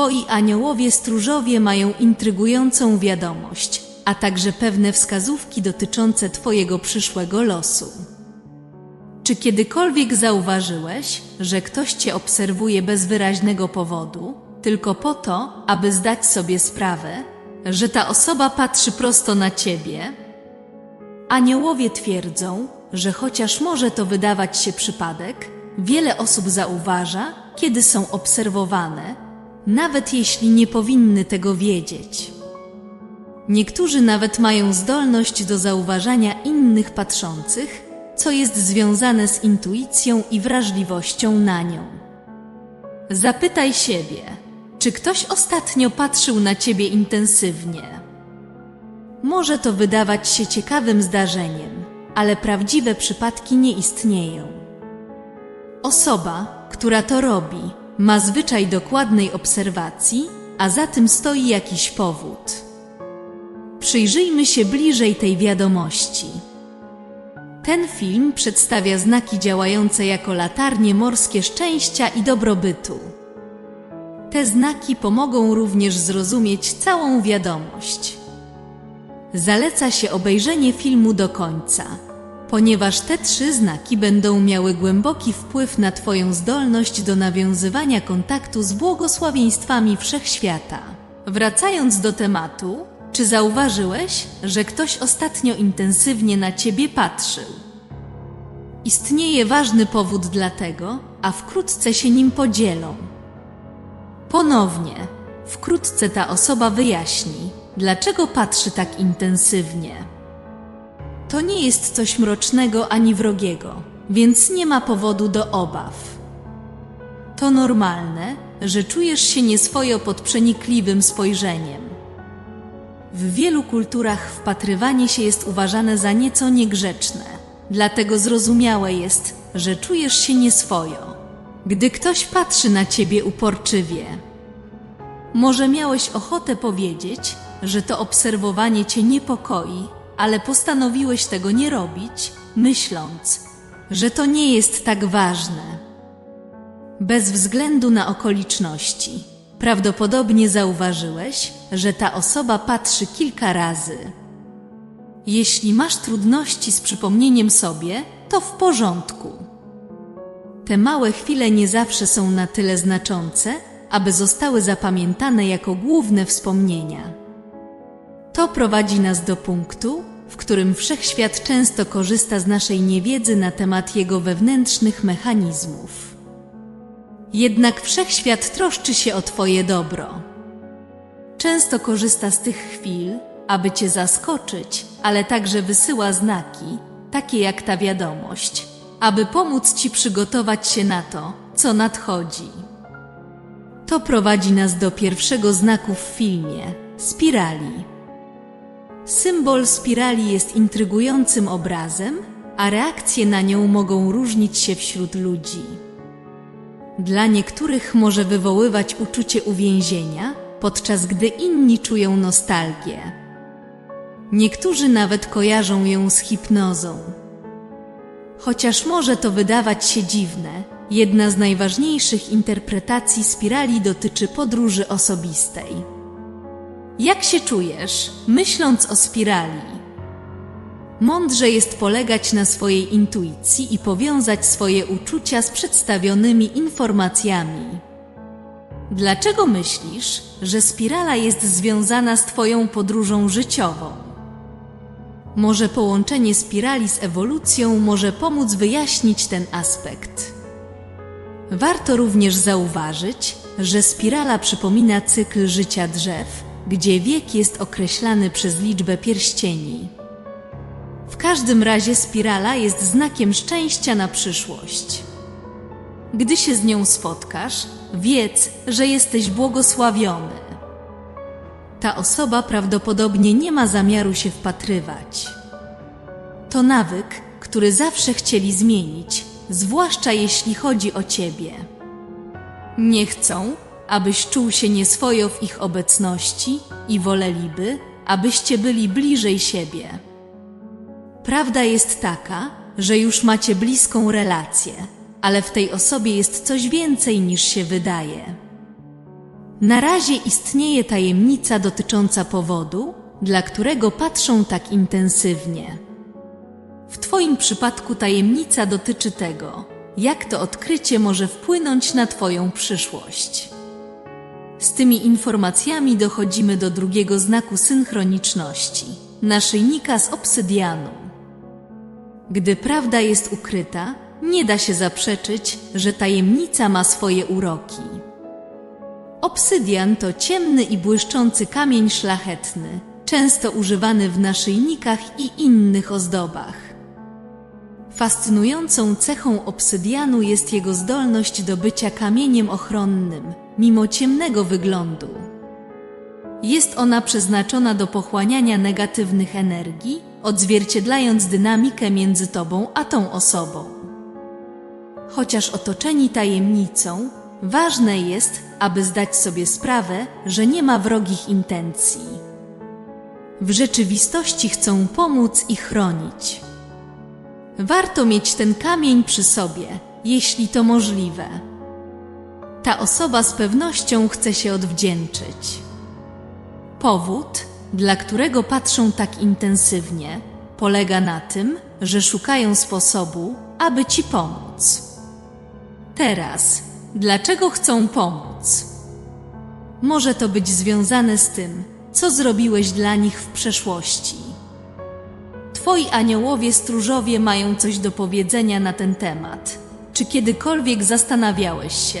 Twoi aniołowie stróżowie mają intrygującą wiadomość, a także pewne wskazówki dotyczące Twojego przyszłego losu. Czy kiedykolwiek zauważyłeś, że ktoś Cię obserwuje bez wyraźnego powodu, tylko po to, aby zdać sobie sprawę, że ta osoba patrzy prosto na Ciebie? Aniołowie twierdzą, że chociaż może to wydawać się przypadek, wiele osób zauważa, kiedy są obserwowane, nawet jeśli nie powinny tego wiedzieć. Niektórzy nawet mają zdolność do zauważania innych patrzących, co jest związane z intuicją i wrażliwością na nią. Zapytaj siebie, czy ktoś ostatnio patrzył na ciebie intensywnie? Może to wydawać się ciekawym zdarzeniem, ale prawdziwe przypadki nie istnieją. Osoba, która to robi, ma zwyczaj dokładnej obserwacji, a za tym stoi jakiś powód. Przyjrzyjmy się bliżej tej wiadomości. Ten film przedstawia znaki działające jako latarnie morskie szczęścia i dobrobytu. Te znaki pomogą również zrozumieć całą wiadomość. Zaleca się obejrzenie filmu do końca, ponieważ te trzy znaki będą miały głęboki wpływ na Twoją zdolność do nawiązywania kontaktu z błogosławieństwami wszechświata. Wracając do tematu, czy zauważyłeś, że ktoś ostatnio intensywnie na Ciebie patrzył? Istnieje ważny powód dla tego, a wkrótce się nim podzielą. Ponownie, wkrótce ta osoba wyjaśni, dlaczego patrzy tak intensywnie. To nie jest coś mrocznego ani wrogiego, więc nie ma powodu do obaw. To normalne, że czujesz się nieswojo pod przenikliwym spojrzeniem. W wielu kulturach wpatrywanie się jest uważane za nieco niegrzeczne, dlatego zrozumiałe jest, że czujesz się nieswojo, gdy ktoś patrzy na ciebie uporczywie. Może miałeś ochotę powiedzieć, że to obserwowanie cię niepokoi, ale postanowiłeś tego nie robić, myśląc, że to nie jest tak ważne. Bez względu na okoliczności, prawdopodobnie zauważyłeś, że ta osoba patrzy kilka razy. Jeśli masz trudności z przypomnieniem sobie, to w porządku. Te małe chwile nie zawsze są na tyle znaczące, aby zostały zapamiętane jako główne wspomnienia. To prowadzi nas do punktu, w którym wszechświat często korzysta z naszej niewiedzy na temat jego wewnętrznych mechanizmów. Jednak wszechświat troszczy się o Twoje dobro. Często korzysta z tych chwil, aby Cię zaskoczyć, ale także wysyła znaki, takie jak ta wiadomość, aby pomóc Ci przygotować się na to, co nadchodzi. To prowadzi nas do pierwszego znaku w filmie spirali. Symbol spirali jest intrygującym obrazem, a reakcje na nią mogą różnić się wśród ludzi. Dla niektórych może wywoływać uczucie uwięzienia, podczas gdy inni czują nostalgię. Niektórzy nawet kojarzą ją z hipnozą. Chociaż może to wydawać się dziwne, jedna z najważniejszych interpretacji spirali dotyczy podróży osobistej. Jak się czujesz, myśląc o spirali? Mądrze jest polegać na swojej intuicji i powiązać swoje uczucia z przedstawionymi informacjami. Dlaczego myślisz, że spirala jest związana z Twoją podróżą życiową? Może połączenie spirali z ewolucją może pomóc wyjaśnić ten aspekt. Warto również zauważyć, że spirala przypomina cykl życia drzew, gdzie wiek jest określany przez liczbę pierścieni. W każdym razie spirala jest znakiem szczęścia na przyszłość. Gdy się z nią spotkasz, wiedz, że jesteś błogosławiony. Ta osoba prawdopodobnie nie ma zamiaru się wpatrywać. To nawyk, który zawsze chcieli zmienić, zwłaszcza jeśli chodzi o ciebie. Nie chcą, abyś czuł się nieswojo w ich obecności i woleliby, abyście byli bliżej siebie. Prawda jest taka, że już macie bliską relację, ale w tej osobie jest coś więcej niż się wydaje. Na razie istnieje tajemnica dotycząca powodu, dla którego patrzą tak intensywnie. W Twoim przypadku tajemnica dotyczy tego, jak to odkrycie może wpłynąć na Twoją przyszłość. Z tymi informacjami dochodzimy do drugiego znaku synchroniczności naszyjnika z obsydianu. Gdy prawda jest ukryta, nie da się zaprzeczyć, że tajemnica ma swoje uroki. Obsydian to ciemny i błyszczący kamień szlachetny, często używany w naszyjnikach i innych ozdobach. Fascynującą cechą obsydianu jest jego zdolność do bycia kamieniem ochronnym, mimo ciemnego wyglądu. Jest ona przeznaczona do pochłaniania negatywnych energii, odzwierciedlając dynamikę między tobą a tą osobą. Chociaż otoczeni tajemnicą, ważne jest, aby zdać sobie sprawę, że nie ma wrogich intencji. W rzeczywistości chcą pomóc i chronić. Warto mieć ten kamień przy sobie, jeśli to możliwe. Ta osoba z pewnością chce się odwdzięczyć. Powód, dla którego patrzą tak intensywnie, polega na tym, że szukają sposobu, aby ci pomóc. Teraz, dlaczego chcą pomóc? Może to być związane z tym, co zrobiłeś dla nich w przeszłości. Twoi aniołowie stróżowie mają coś do powiedzenia na ten temat. Czy kiedykolwiek zastanawiałeś się,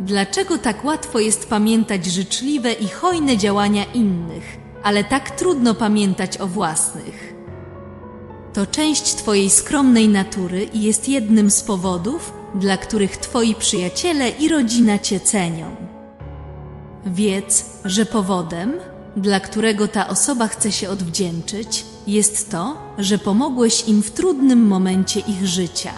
dlaczego tak łatwo jest pamiętać życzliwe i hojne działania innych, ale tak trudno pamiętać o własnych? To część Twojej skromnej natury i jest jednym z powodów, dla których Twoi przyjaciele i rodzina Cię cenią. Wiedz, że powodem, dla którego ta osoba chce się odwdzięczyć, jest to, że pomogłeś im w trudnym momencie ich życia.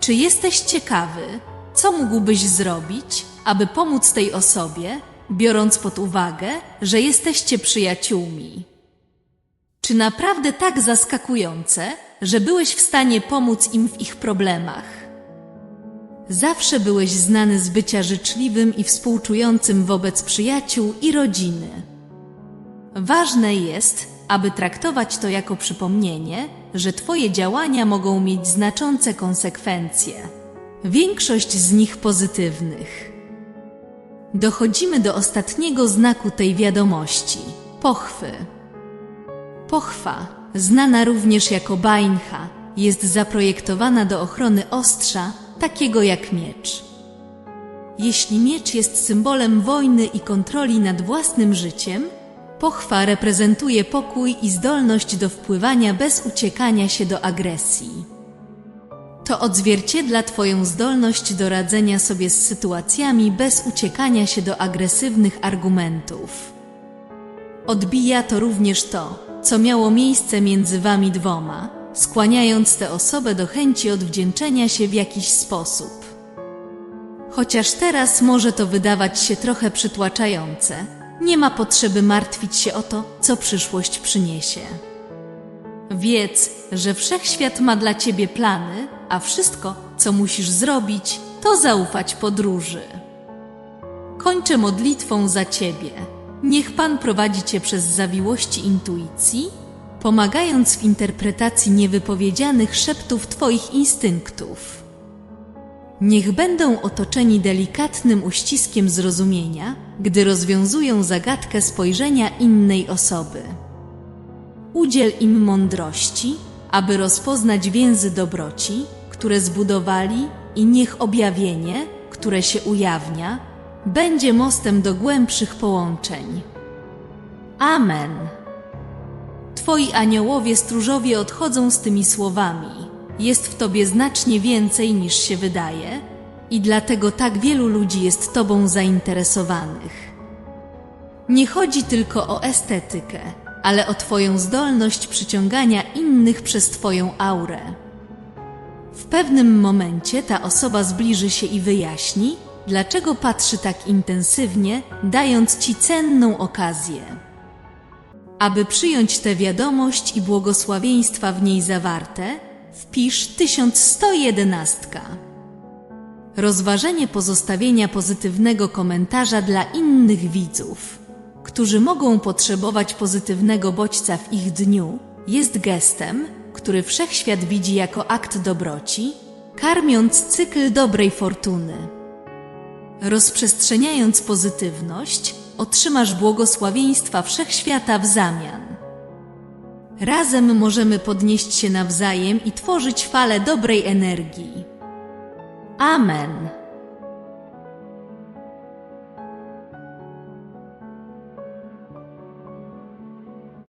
Czy jesteś ciekawy, co mógłbyś zrobić, aby pomóc tej osobie, biorąc pod uwagę, że jesteście przyjaciółmi? Czy naprawdę tak zaskakujące, że byłeś w stanie pomóc im w ich problemach? Zawsze byłeś znany z bycia życzliwym i współczującym wobec przyjaciół i rodziny. Ważne jest, aby traktować to jako przypomnienie, że Twoje działania mogą mieć znaczące konsekwencje, większość z nich pozytywnych. Dochodzimy do ostatniego znaku tej wiadomości pochwy. Pochwa, znana również jako bańcha, jest zaprojektowana do ochrony ostrza, takiego jak miecz. Jeśli miecz jest symbolem wojny i kontroli nad własnym życiem, pochwa reprezentuje pokój i zdolność do wpływania bez uciekania się do agresji. To odzwierciedla Twoją zdolność do radzenia sobie z sytuacjami bez uciekania się do agresywnych argumentów. Odbija to również to, co miało miejsce między Wami dwoma, skłaniając tę osobę do chęci odwdzięczenia się w jakiś sposób. Chociaż teraz może to wydawać się trochę przytłaczające, nie ma potrzeby martwić się o to, co przyszłość przyniesie. Wiedz, że wszechświat ma dla ciebie plany, a wszystko, co musisz zrobić, to zaufać podróży. Kończę modlitwą za ciebie. Niech Pan prowadzi cię przez zawiłości intuicji, pomagając w interpretacji niewypowiedzianych szeptów Twoich instynktów. Niech będą otoczeni delikatnym uściskiem zrozumienia, gdy rozwiązują zagadkę spojrzenia innej osoby. Udziel im mądrości, aby rozpoznać więzy dobroci, które zbudowali, i niech objawienie, które się ujawnia, będzie mostem do głębszych połączeń. Amen. Twoi aniołowie stróżowie odchodzą z tymi słowami. Jest w tobie znacznie więcej niż się wydaje, i dlatego tak wielu ludzi jest tobą zainteresowanych. Nie chodzi tylko o estetykę, ale o Twoją zdolność przyciągania innych przez Twoją aurę. W pewnym momencie ta osoba zbliży się i wyjaśni, dlaczego patrzy tak intensywnie, dając Ci cenną okazję. Aby przyjąć tę wiadomość i błogosławieństwa w niej zawarte, wpisz 1111. Rozważenie pozostawienia pozytywnego komentarza dla innych widzów, którzy mogą potrzebować pozytywnego bodźca w ich dniu, jest gestem, który wszechświat widzi jako akt dobroci, karmiąc cykl dobrej fortuny. Rozprzestrzeniając pozytywność, otrzymasz błogosławieństwa wszechświata w zamian. Razem możemy podnieść się nawzajem i tworzyć falę dobrej energii. Amen.